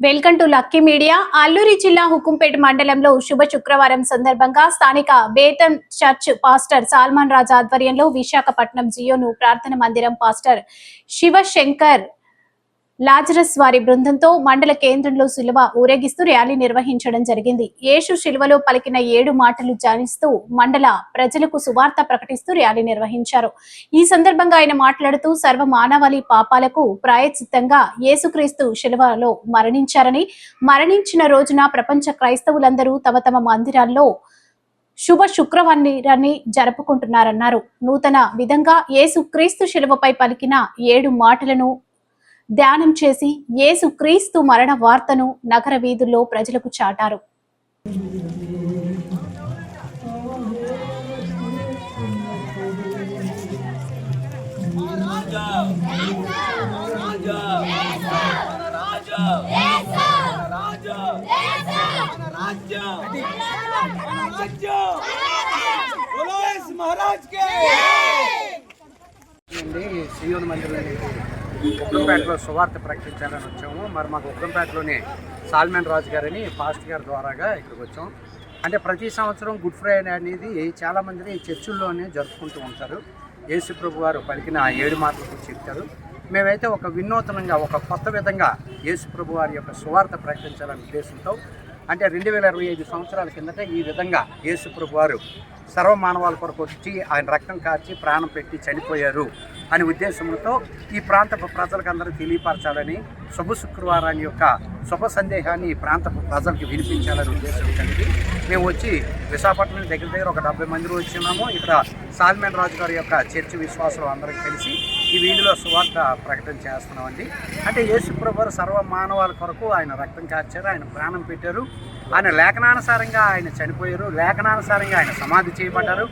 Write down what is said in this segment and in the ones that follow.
Welcome to lucky media. Alluri జిల్లా హుకుంపేట మండలంలో శుభ శుక్రవారం సందర్భంగా స్థానిక Bethan church pastor Salman Raj ఆధ్వర్యంలో విశాఖపట్నం జియోను ప్రార్థన మందిరం పాస్టర్ శివశంకర్ లాజరస్ వారి బృందంతో మండల కేంద్రంలో శిలువ ఊరేగిస్తూ ర్యాలీ నిర్వహించడం జరిగింది. యేసు శిలువలో పలికిన ఏడు మాటలు జానిస్తూ మండల ప్రజలకు సువార్త ప్రకటిస్తూ ర్యాలీ నిర్వహించారు. ఈ సందర్భంగా ఆయన మాట్లాడుతూ సర్వ మానవాళి పాపాలకు ప్రాయచిత్తంగా యేసుక్రీస్తు శిలువలో మరణించారని మరణించిన రోజున ప్రపంచ క్రైస్తవులందరూ తమ తమ మందిరాల్లో శుభ శుక్రవారాన్ని జరుపుకుంటున్నారన్నారు. నూతన విధంగా యేసు క్రీస్తు శిలువపై పలికిన ఏడు మాటలను ధ్యానం చేసి యేసు క్రీస్తు మరణ వార్తను నగర వీధుల్లో ప్రజలకు చాటారు రాజా రాజా రాజా ఉగ్గంపేటలో సువార్త ప్రకటించాలని వచ్చాము. మరి మాకు ఉగ్గంపేటలోనే సాల్మన్ రాజు గారిని పాస్ట్ గారి ద్వారాగా ఇక్కడికి వచ్చాం. అంటే ప్రతి సంవత్సరం గుడ్ ఫ్రైడే అనేది చాలామందిని చర్చిల్లోనే జరుపుకుంటూ ఉంటారు. యేసుప్రభు గారు పలికిన ఏడు మాటల చెప్తారు. మేమైతే ఒక వినూతనంగా ఒక కొత్త విధంగా యేసుప్రభు వారి యొక్క సువార్త ప్రకటించాలనే ఉద్దేశంతో అంటే రెండు వేల ఇరవై ఐదు సంవత్సరాల కిందట ఈ విధంగా యేసుప్రభు వారు సర్వమానవాళి కొరకు వచ్చి ఆయన రక్తం కార్చి ప్రాణం పెట్టి చనిపోయారు అనే ఉద్దేశంతో ఈ ప్రాంతపు ప్రజలకందరూ తెలియపరచాలని శుభ శుక్రవారాన్ని యొక్క శుభ సందేహాన్ని ఈ ప్రాంత ప్రజలకు వినిపించాలని ఉద్దేశం కలిగి మేము వచ్చి విశాఖపట్నం దగ్గర దగ్గర ఒక డెబ్బై మంది వచ్చినాము. ఇక్కడ సాల్మన్ రాజు గారి యొక్క చర్చి విశ్వాసులు అందరికీ కలిసి ఈ వీధిలో సువార్త ప్రకటన చేస్తున్నామండి. అంటే యేసుప్రభు సర్వ మానవాల కొరకు ఆయన రక్తం కార్చారు ఆయన ప్రాణం పెట్టారు. ఆయన లేఖనానుసారంగా ఆయన చనిపోయారు. లేఖనానుసారంగా ఆయన సమాధి చేయబడ్డారు.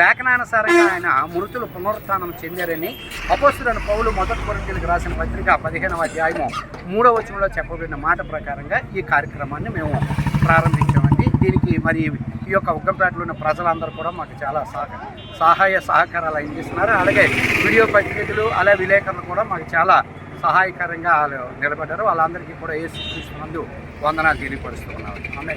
లేఖనానుసారంగా ఆయన మృతులు పునరుత్థానం చెందారని అపోసులను పౌలు మొదటి కొరింథీయులకు రాసిన పత్రిక పదిహేనవ అధ్యాయము మూడవ వచనంలో చెప్పబడిన మాట ప్రకారంగా ఈ కార్యక్రమాన్ని మేము ప్రారంభించామండి. దీనికి మరి ఈ యొక్క ఉగ్గంపేటలో ఉన్న ప్రజలందరూ కూడా మాకు చాలా సహ సహాయ సహకారాలు అందిస్తున్నారు. అలాగే వీడియో పత్రికలు అలాగే విలేకరులు కూడా మాకు చాలా సహాయకరంగా వాళ్ళు నిలబడ్డారు. వాళ్ళందరికీ కూడా ఏ క్రీస్తు వందనాలు తెలియపరుస్తున్నాం ఆమె